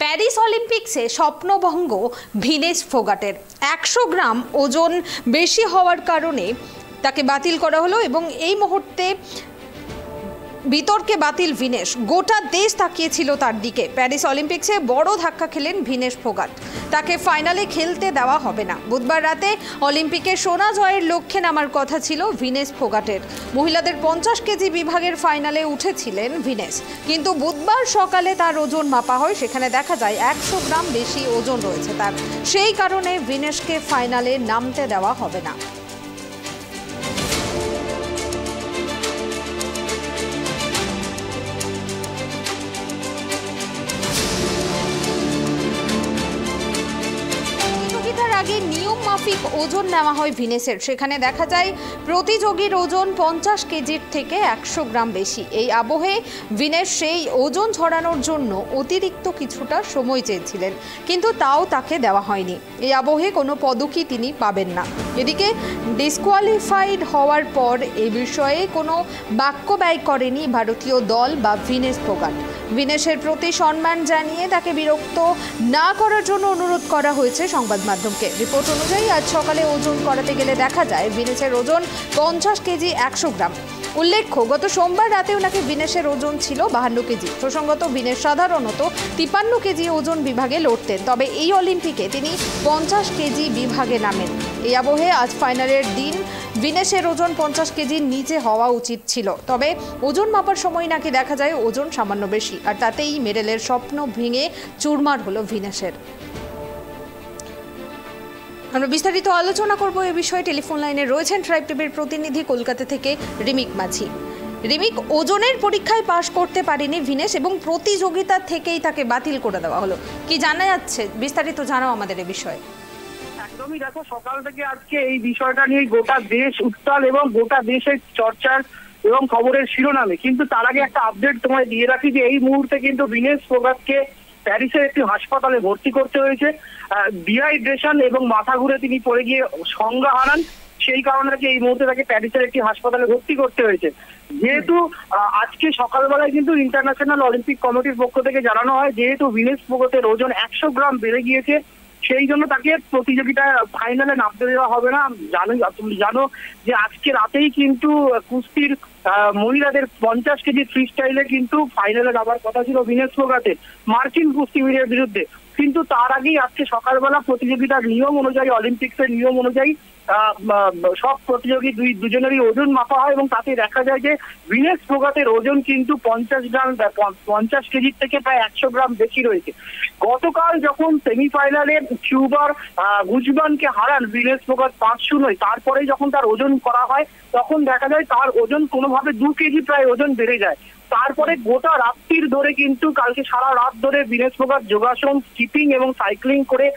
Paris অলিম্পিক্সে স্বপ্নভঙ্গ Vinesh ফোগাটের। একশো গ্রাম ওজন বেশি হওয়ার কারণে তাকে বাতিল করা হলো এবং এই মুহূর্তে বিতর্কে বাতিল ভিনেশ। গোটা দেশ তাকিয়েছিল তার দিকে। প্যারিস অলিম্পিক্সে বড় ধাক্কা খেলেন ভিনেশ ফোগাট। তাকে ফাইনালে খেলতে দেওয়া হবে না। বুধবার রাতে অলিম্পিকে সোনা জয়ের লক্ষ্যে নামার কথা ছিল ভিনেশ ফোগাটের। মহিলাদের পঞ্চাশ কেজি বিভাগের ফাইনালে উঠেছিলেন ভিনেশ। কিন্তু বুধবার সকালে তার ওজন মাপা হয়, সেখানে দেখা যায় একশো গ্রাম বেশি ওজন রয়েছে তার। সেই কারণে ভিনেশকে ফাইনালে নামতে দেওয়া হবে না। নেওয়া হয় ভিনেসের। সেখানে দেখা যায় প্রতিযোগীর ওজন পঞ্চাশ কেজির থেকে একশো গ্রাম বেশি। এই আবহে ভিনেস সেই ওজন ঝরানোর জন্য অতিরিক্ত কিছুটা সময় চেয়েছিলেন, কিন্তু তাও তাকে দেওয়া হয়নি। এই আবহে কোনো পদকই তিনি পাবেন না। এদিকে ডিসকোয়ালিফাইড হওয়ার পর এ বিষয়ে কোনো বাক্য ব্যয় করেনি ভারতীয় দল বা ভিনেস ফোগাট ভিনেশের প্রতি সম্মান জানিয়ে তাকে বিরক্ত না করার জন্য অনুরোধ করা হয়েছে সংবাদ মাধ্যমকে। রিপোর্ট অনুযায়ী আজ সকালে ওজন করাতে গেলে দেখা যায় বিনেশের ওজন পঞ্চাশ কেজি একশো গ্রাম। উল্লেখ্য, গত সোমবার রাতেও নাকি বিনেশের ওজন ছিল বাহান্ন কেজি। প্রসঙ্গত, বিনেশ সাধারণত তিপান্ন কেজি ওজন বিভাগে লড়তেন। তবে এই অলিম্পিকে তিনি পঞ্চাশ কেজি বিভাগে নামেন। এই আবহে আজ ফাইনালের দিন বিনেশের ওজন পঞ্চাশ কেজির নিচে হওয়া উচিত ছিল। তবে ওজন মাপার সময় নাকি দেখা যায় ওজন সামান্য বেশি। আর তাতেই মেডেলের স্বপ্ন ভেঙে চুরমার হলো ভিনেশের আমরা বিস্তারিত আলোচনা করব এ বিষয়ে। টেলিফোন লাইনে রয়েছেন ট্রাইব টিভির প্রতিনিধি কলকাতা থেকে রিমিক মাঝি। রিমিক, ওজনের পরীক্ষায় পাশ করতে পারেনি ভিনেশ এবং প্রতিযোগিতা থেকেই তাকে বাতিল করে দেওয়া হলো। কি জানা যাচ্ছে? বিস্তারিত জানাও আমাদের এ বিষয়ে। একদমই দেখো, সকাল থেকে আজকে এই বিষয়টা নিয়ে গোটা দেশ উত্তাল এবং গোটা দেশের চর্চার এবং খবরের শিরোনামে। কিন্তু তার আগে একটা আপডেট তোমায় দিয়ে রাখি যে এই মুহূর্তে কিন্তু বিনেশ ফোগাতকে প্যারিসের একটি হাসপাতালে ভর্তি করতে হয়েছে। ডিহাইড্রেশন এবং মাথা ঘুরে তিনি পড়ে গিয়ে সংজ্ঞা হারান। সেই কারণে যে এই মুহূর্তে তাকে প্যারিসের একটি হাসপাতালে ভর্তি করতে হয়েছে। যেহেতু আজকে সকালবেলায় কিন্তু ইন্টারন্যাশনাল অলিম্পিক কমিটির পক্ষ থেকে জানানো হয়, যেহেতু ভিনেস ফোগতের ওজন একশো গ্রাম বেড়ে গিয়েছে সেই জন্য তাকে প্রতিযোগিতায় ফাইনালে নামতে দেওয়া হবে না। জানো, তুমি জানো যে আজকে রাতেই কিন্তু কুস্তির মহিলাদের পঞ্চাশ কেজি ফ্রি স্টাইলে কিন্তু ফাইনালে যাবার কথা ছিল ভিনেস ফোগাতে মার্কিন কুস্তিগিরের বিরুদ্ধে। কিন্তু তার আগেই আজকে সকালবেলা প্রতিযোগিতার নিয়ম অনুযায়ী অলিম্পিক্সের নিয়ম অনুযায়ী সব প্রতিযোগী দুই, দুজনেরই ওজন মাপা হয় এবং তাতে দেখা যায় যে ভিনেস ফোগাতের ওজন কিন্তু পঞ্চাশ গ্রাম পঞ্চাশ কেজির থেকে প্রায় একশো গ্রাম বেশি রয়েছে। গতকাল যখন সেমিফাইনালে কিউবার গুজবানকে হারান ভিনেস ফোগাত পাঁচ শূন্যই তারপরে যখন তার ওজন করা হয়, তখন দেখা যায় তার ওজন কোনোভাবে দু কেজি প্রায় ওজন বেড়ে যায়। তারপরে গোটা রাত্রির ধরে কিন্তু কালকে সারা রাত ধরে বিনেশ প্রকাশ যোগাসন স্কিপিং এবং সাইক্লিং করে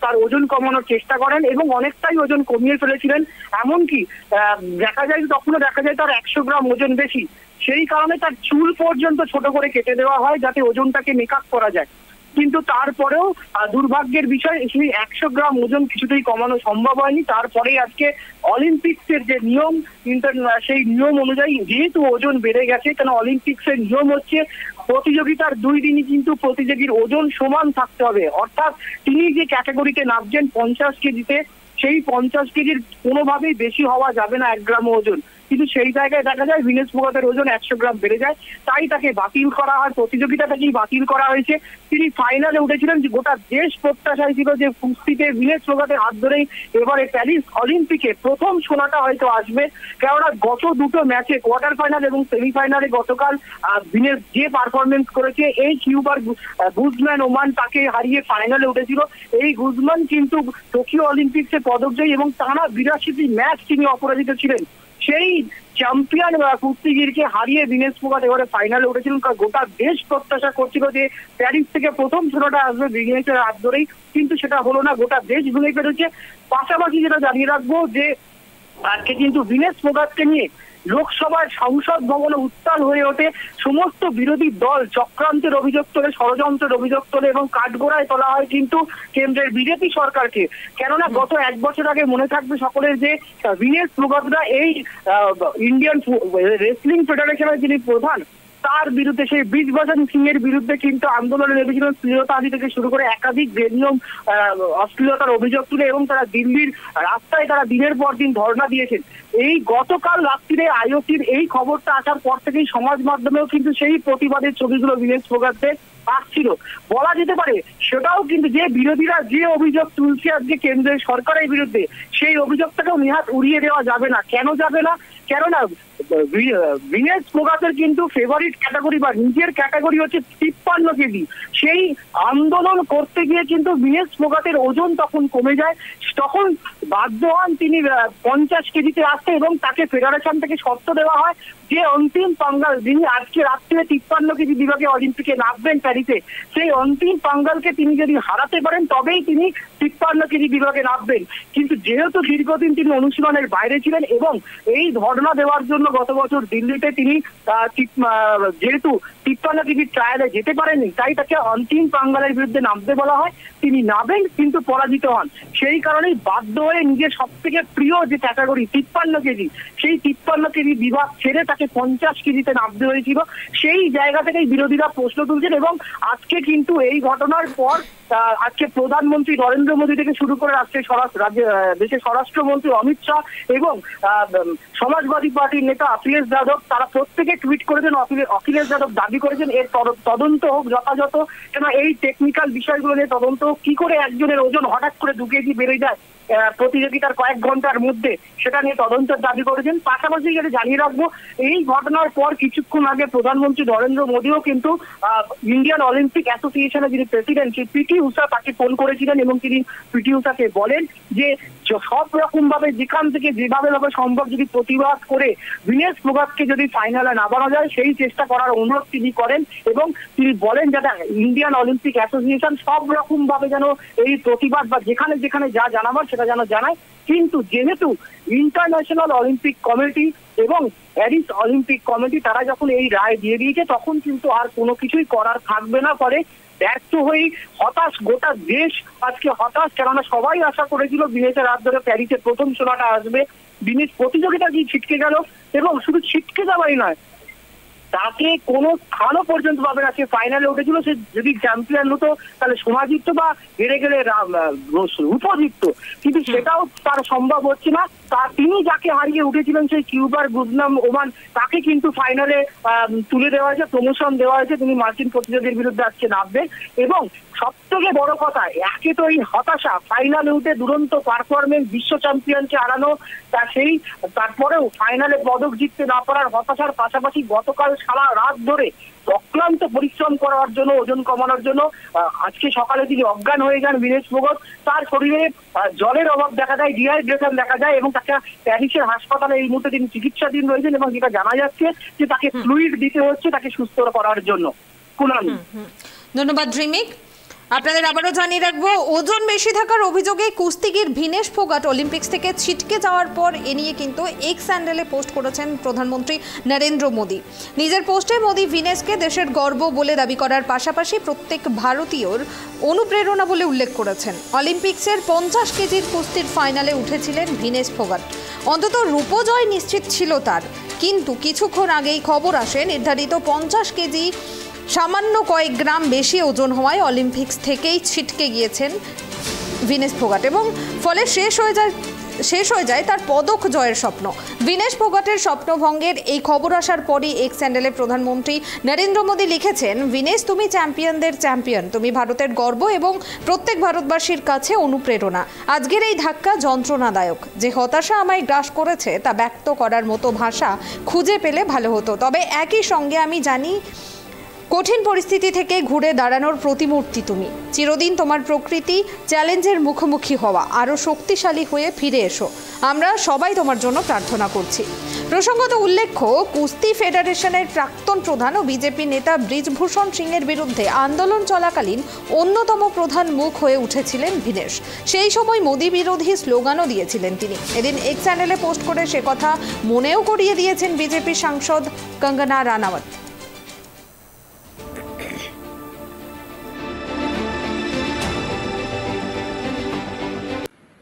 তার ওজন কমানোর চেষ্টা করেন এবং অনেকটাই ওজন কমিয়ে ফেলেছিলেন। এমনকি দেখা যায় তখনও দেখা যায় তার একশো গ্রাম ওজন বেশি। সেই কারণে তার চুল পর্যন্ত ছোট করে কেটে দেওয়া হয় যাতে ওজনটাকে মেক করা যায়। কিন্তু তারপরেও দুর্ভাগ্যের বিষয়, সেই একশো গ্রাম ওজন কিছুতেই কমানো সম্ভব হয়নি। তারপরে আজকে অলিম্পিক্সের যে নিয়ম সেই নিয়ম অনুযায়ী যেহেতু ওজন বেড়ে গেছে, কেন অলিম্পিক্সের নিয়ম হচ্ছে প্রতিযোগিতার দুই দিনই কিন্তু প্রতিযোগীর ওজন সমান থাকতে হবে। অর্থাৎ তিনি যে ক্যাটাগরিতে নামছেন, পঞ্চাশ কেজিতে, সেই পঞ্চাশ কেজির কোনোভাবেই বেশি হওয়া যাবে না এক গ্রাম ওজন। কিন্তু সেই জায়গায় দেখা যায় ভিনেশ ফোগাতের ওজন একশো গ্রাম বেড়ে যায়। তাই তাকে বাতিল করা হয়। প্রতিযোগিতাটাকেই বাতিল করা হয়েছে। তিনি ফাইনালে উঠেছিলেন গোটা দেশ প্রত্যাশায় ছিল যে কুস্তিতে ভিনেশ ফোগাতের হাত ধরেই এবারে প্যারিস অলিম্পিকে প্রথম সোনাটা হয়তো আসবে। কেননা গত দুটো ম্যাচে কোয়ার্টার ফাইনাল এবং সেমিফাইনালে গতকাল ভিনেস যে পারফরমেন্স করেছে, এই কিউবার গুজম্যান ওমান তাকে হারিয়ে ফাইনালে উঠেছিল। এই গুজমান কিন্তু টোকিও অলিম্পিক্সে পদকজয়ী এবং টানা বিরাশিটি ম্যাচ তিনি অপরাজিত ছিলেন। সেই চ্যাম্পিয়ন কুর্তিগিরকে হারিয়ে দিনেশ ফোগাট এবারে ফাইনালে উঠেছিল কারণ গোটা দেশ প্রত্যাশা করছিল যে প্যারিস থেকে প্রথম ছোটটা আসবে দিনেশের হাত ধরেই, কিন্তু সেটা হলো না, গোটা দেশ ভুলে পেরেছে পাশাপাশি যেটা জানিয়ে রাখব যে আজকে কিন্তু দিনেশ ফোগাটকে নিয়ে লোকসভার সংসদ ভবনে উত্তাল হয়ে ওঠে সমস্ত বিরোধী দল। চক্রান্তের অভিযোগ তোলে, ষড়যন্ত্রের অভিযোগ তোলে এবং কাঠগোড়ায় তোলা হয় কিন্তু কেন্দ্রের বিজেপি সরকারকে। কেননা গত এক বছর আগে মনে থাকবে সকলের যে বিনেশ প্রভাতরা এই ইন্ডিয়ান রেসলিং ফেডারেশনের যিনি প্রধান তার বিরুদ্ধে, সেই ব্রিজভূষণ সিং এর বিরুদ্ধে কিন্তু আন্দোলনে নেমেছিলেন শ্লীলতা আদি থেকে শুরু করে একাধিক বেনিয়ম অশ্লীলতার অভিযোগ তুলে এবং তারা দিল্লির রাস্তায় তারা দিনের পর দিন ধর্ণা দিয়েছেন। এই গতকাল রাত্রিরে আইওসির এই খবরটা আসার পর থেকেই সমাজ মাধ্যমেও কিন্তু সেই প্রতিবাদের ছবিগুলো বিনেশ ফোগাতে আসছিল। বলা যেতে পারে, সেটাও কিন্তু যে বিরোধীরা যে অভিযোগ তুলছে আজকে কেন্দ্রের সরকারের বিরুদ্ধে, সেই অভিযোগটাকেও নিহাত উড়িয়ে দেওয়া যাবে না। কেন যাবে না? কেননা বিনেশ ফোগাতের কিন্তু ফেভারিট ক্যাটাগরি বা নিজের ক্যাটাগরি হচ্ছে তিপ্পান্ন কেজি সেই আন্দোলন করতে গিয়ে কিন্তু বিনেশ ফোগাতের ওজন তখন কমে যায়। তখন বাধ্য হন তিনি পঞ্চাশ কেজিতে আসতে এবং তাকে ফেডারেশন থেকে শর্ত দেওয়া হয় যে অন্তিম পাঙ্গাল, যিনি আজকে রাত্রে তিপ্পান্ন কেজি বিভাগে অলিম্পিকে নামবেন প্যারিসে, সেই অন্তিম পাঙ্গালকে তিনি যদি হারাতে পারেন, তবেই তিনি তিপ্পান্ন কেজি বিভাগে নামবেন। কিন্তু যেহেতু দীর্ঘদিন তিনি অনুশীলনের বাইরে ছিলেন এবং এই ধর্ণা দেওয়ার জন্য গত বছর দিল্লিতে তিনি যেহেতু তিপ্পান্ন কেজি ট্রায়ালে যেতে পারেননি তাই তাকে অন্তিম পাঙ্গালের বিরুদ্ধে নামতে বলা হয়। তিনি নামেন কিন্তু পরাজিত হন। সেই কারণেই বাধ্য হয়ে নিজের সব থেকে প্রিয় যে ক্যাটাগরি তিপ্পান্ন কেজি সেই তিপ্পান্ন কেজি বিভাগ ছেড়ে তাকে পঞ্চাশ কেজিতে নামতে হয়েছিল। সেই জায়গা থেকেই বিরোধীরা প্রশ্ন তুলছেন এবং আজকে কিন্তু এই ঘটনার পর আজকে প্রধানমন্ত্রী নরেন্দ্র মোদী থেকে শুরু করে রাষ্ট্রের স্বরাষ্ট্র দেশের স্বরাষ্ট্রমন্ত্রী অমিত শাহ এবং উম, সমাজবাদী পার্টির নেতা অখিলেশ যাদব, তারা প্রত্যেকে টুইট করেছেন, অখিলে- অখিলেশ যাদব দাবি করেছেন, এর তদন্ত হোক যথাযথ কেন এই টেকনিক্যাল বিষয়গুলো নিয়ে তদন্ত। কি করে একজনের ওজন হঠাৎ করে দু কেজি বেড়ে যায় প্রতিযোগিতার কয়েক ঘণ্টার মধ্যে সেটা নিয়ে তদন্তের দাবি করেছেন। পাশাপাশি যেটা জানিয়ে রাখব, এই ঘটনার পর কিছুক্ষণ আগে প্রধানমন্ত্রী নরেন্দ্র মোদীও কিন্তু ইন্ডিয়ান অলিম্পিক অ্যাসোসিয়েশনের যিনি প্রেসিডেন্ট, সেই পিটি উষা তাকে ফোন করেছিলেন এবং তিনি পিটি উষাকে বলেন যে সব রকম ভাবে যেখান থেকে যেভাবে ভাবে সম্ভব যদি প্রতিবাদ করে বিনেশ ফোগাতকে যদি ফাইনালে না নামানো যায়, সেই চেষ্টা করার অনুরোধ তিনি করেন এবং তিনি বলেন যাতে ইন্ডিয়ান অলিম্পিক অ্যাসোসিয়েশন সব রকম ভাবে যেন এই প্রতিবাদ বা যেখানে যেখানে যা জানাবার সেটা যেন জানায়। কিন্তু যেহেতু ইন্টারন্যাশনাল অলিম্পিক কমিটি এবং প্যারিস অলিম্পিক কমিটি তারা যখন এই রায় দিয়ে দিয়েছে, তখন কিন্তু আর কোনো কিছুই করার থাকবে না। পরে ব্যর্থ হয়ে হতাশ গোটা দেশ আজকে হতাশ। কেননা সবাই আশা করেছিল বিনেশের হাত ধরে প্যারিসের প্রথম সোনাটা আসবে। বিনেশ প্রতিযোগিতা কি ছিটকে গেল এবং শুধু ছিটকে যাওয়াই নয় তাকে কোনো স্থানও পর্যন্ত পাবে না। সে ফাইনালে উঠেছিল সে যদি চ্যাম্পিয়ন হতো তাহলে সোনা জিতত বা হেরে গেলে রূপ জিতত কিন্তু সেটাও তার সম্ভব হচ্ছে না। তা তিনি যাকে হারিয়ে উঠেছিলেন সেই কিউবার গুজনাম ওমান, তাকে কিন্তু ফাইনালে তুলে দেওয়া হয়েছে, প্রমোশন দেওয়া হয়েছে। তিনি মার্কিন প্রতিযোগীর বিরুদ্ধে আজকে নামবে এবং সব থেকে বড় কথা, একে তো এই হতাশা ফাইনালে উঠে দুরন্ত পারফরমেন্স বিশ্ব চ্যাম্পিয়নকে হারানো, তা সেই, তারপরেও ফাইনালে পদক জিততে না পারার হতাশার পাশাপাশি গতকাল সারা রাত ধরে অক্লান্ত পরিশ্রম করার জন্য ওজন কমানোর জন্য আজকে সকালে তিনি অজ্ঞান হয়ে যান বিনেশ ভগত। তার শরীরে জলের অভাব দেখা যায় ডিহাইড্রেশন দেখা যায় এবং তাকে প্যারিসের হাসপাতালে এই মুহূর্তে তিনি চিকিৎসাধীন রয়েছেন এবং যেটা জানা যাচ্ছে যে তাকে ফ্লুইড দিতে হচ্ছে তাকে সুস্থ করার জন্য। কুনামি ধন্যবাদ আপনাদের আবারও জানিয়ে রাখব, ওজন বেশি থাকার অভিযোগে কুস্তিগির ভিনেশ ফোগাট অলিম্পিক্স থেকে ছিটকে যাওয়ার পর এ নিয়ে কিন্তু এক্স স্যান্ডেলে পোস্ট করেছেন প্রধানমন্ত্রী নরেন্দ্র মোদী। নিজের পোস্টে মোদী ভিনেশকে দেশের গর্ব বলে দাবি করার পাশাপাশি প্রত্যেক ভারতীয়র অনুপ্রেরণা বলে উল্লেখ করেছেন। অলিম্পিক্সের পঞ্চাশ কেজির কুস্তির ফাইনালে উঠেছিলেন ভিনেশ ফোগাট। অন্তত রূপজয় নিশ্চিত ছিল তার, কিন্তু কিছুক্ষণ আগেই খবর আসে, নির্ধারিত পঞ্চাশ কেজি সামান্য কয়েক গ্রাম বেশি ওজন হওয়ায় অলিম্পিক্স থেকেই ছিটকে গিয়েছেন ভিনেশ ফোগাট এবং ফলে শেষ হয়ে যায়, শেষ হয়ে যায় তার পদক জয়ের স্বপ্ন। ভিনেশ ফোগাটের স্বপ্নভঙ্গের এই খবর আসার পরই এক স্যান্ডেলে প্রধানমন্ত্রী নরেন্দ্র মোদী লিখেছেন, ভিনেশ, তুমি চ্যাম্পিয়নদের চ্যাম্পিয়ন। তুমি ভারতের গর্ব এবং প্রত্যেক ভারতবাসীর কাছে অনুপ্রেরণা। আজকের এই ধাক্কা যন্ত্রণাদায়ক। যে হতাশা আমায় গ্রাস করেছে তা ব্যক্ত করার মতো ভাষা খুঁজে পেলে ভালো হতো। তবে একই সঙ্গে আমি জানি কঠিন পরিস্থিতি থেকে ঘুরে দাঁড়ানোর প্রতিমূর্তি তুমি। চিরদিন তোমার প্রকৃতি চ্যালেঞ্জের মুখোমুখি হওয়া। আরও শক্তিশালী হয়ে ফিরে এসো। আমরা সবাই তোমার জন্য প্রার্থনা করছি। প্রসঙ্গত উল্লেখ্য, কুস্তি ফেডারেশনের প্রাক্তন প্রধান ও বিজেপি নেতা ব্রিজভূষণ সিংয়ের বিরুদ্ধে আন্দোলন চলাকালীন অন্যতম প্রধান মুখ হয়ে উঠেছিলেন ভিনেশ। সেই সময় মোদী বিরোধী স্লোগানও দিয়েছিলেন তিনি। এদিন এক চ্যানেলে পোস্ট করে সে কথা মনেও করিয়ে দিয়েছেন বিজেপি সাংসদ Kangana Ranaut.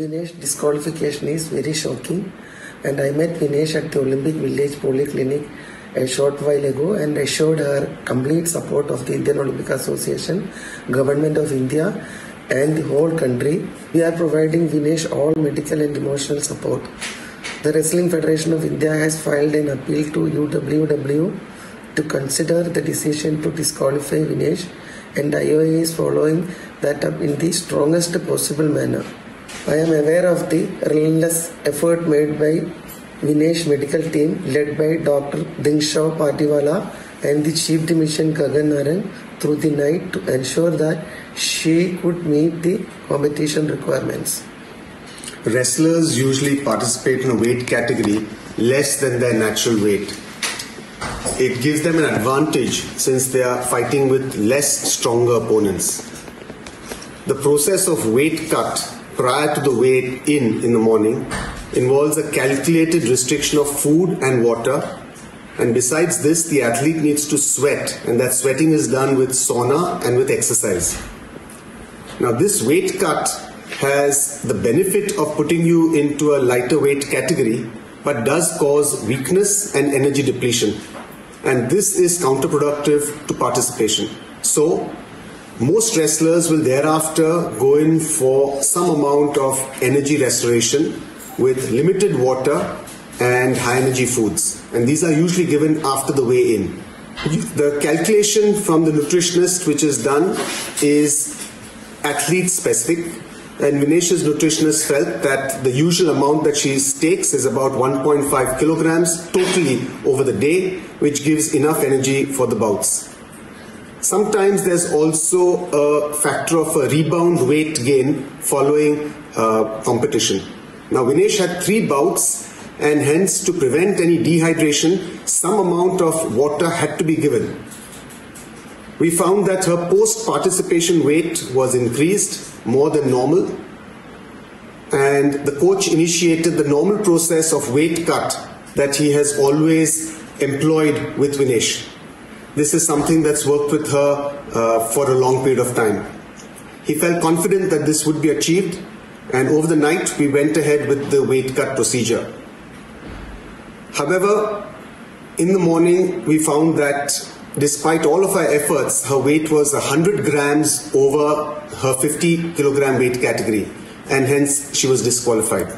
Vinesh disqualification is very shocking and I met Vinesh at the Olympic Village Polyclinic a short while ago and assured her complete support of the Indian Olympic Association, Government of India, and the whole country. We are providing Vinesh all medical and emotional support. The Wrestling Federation of India has filed an appeal to UWW to consider the decision to disqualify Vinesh, and IOA is following that up in the strongest possible manner. I am aware of the relentless effort made by Vinesh medical team led by Dr. Dingshaw Patiwala and the Chief Dimission Gagan Naran through the night to ensure that she could meet the competition requirements. Wrestlers usually participate in a weight category less than their natural weight. It gives them an advantage since they are fighting with less stronger opponents. The process of weight cut prior to the weight in in the morning involves a calculated restriction of food and water. And besides this, the athlete needs to sweat, and that sweating is done with sauna and with exercise. Now, this weight cut has the benefit of putting you into a lighter weight category, but does cause weakness and energy depletion. And this is counterproductive to participation. So, most wrestlers will thereafter go in for some amount of energy restoration with limited water and high energy foods. And these are usually given after the weigh in. The calculation from the nutritionist, which is done, is athlete specific. And Vinesh's nutritionist felt that the usual amount that she takes is about 1.5 kilograms totally over the day, which gives enough energy for the bouts. Sometimes there's also a factor of a rebound weight gain following uh, competition. Now, Vinesh had three bouts, and hence, to prevent any dehydration, some amount of water had to be given. We found that her post participation weight was increased more than normal, and the coach initiated the normal process of weight cut that he has always employed with Vinesh. This is something that's worked with her uh, for a long period of time. He felt confident that this would be achieved, and over the night we went ahead with the weight cut procedure. However, in the morning we found that despite all of our efforts, her weight was 100 grams over her 50 kilogram weight category, and hence she was disqualified.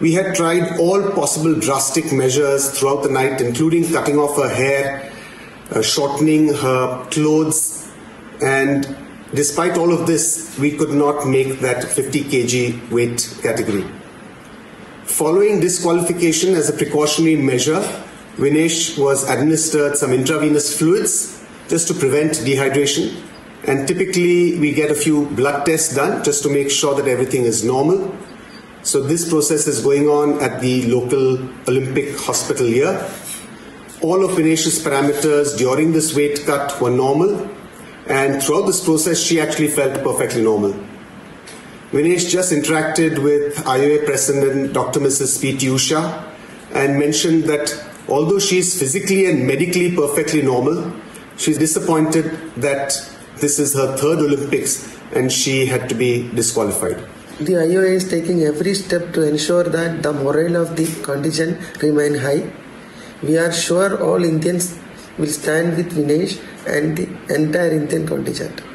We had tried all possible drastic measures throughout the night, including cutting off her hair, uh, shortening her clothes, and despite all of this, we could not make that 50 kg weight category. Following disqualification as a precautionary measure, Vinesh was administered some intravenous fluids just to prevent dehydration. And typically, we get a few blood tests done just to make sure that everything is normal. So, this process is going on at the local Olympic hospital here. All of Vinesh's parameters during this weight cut were normal, and throughout this process, she actually felt perfectly normal. Vinesh just interacted with IOA President Dr. Mrs. P.T. Usha and mentioned that although she is physically and medically perfectly normal, she's disappointed that this is her third Olympics and she had to be disqualified. The IOA is taking every step to ensure that the morale of the contingent remain high. We are sure all Indians will stand with Vinesh and the entire Indian contingent.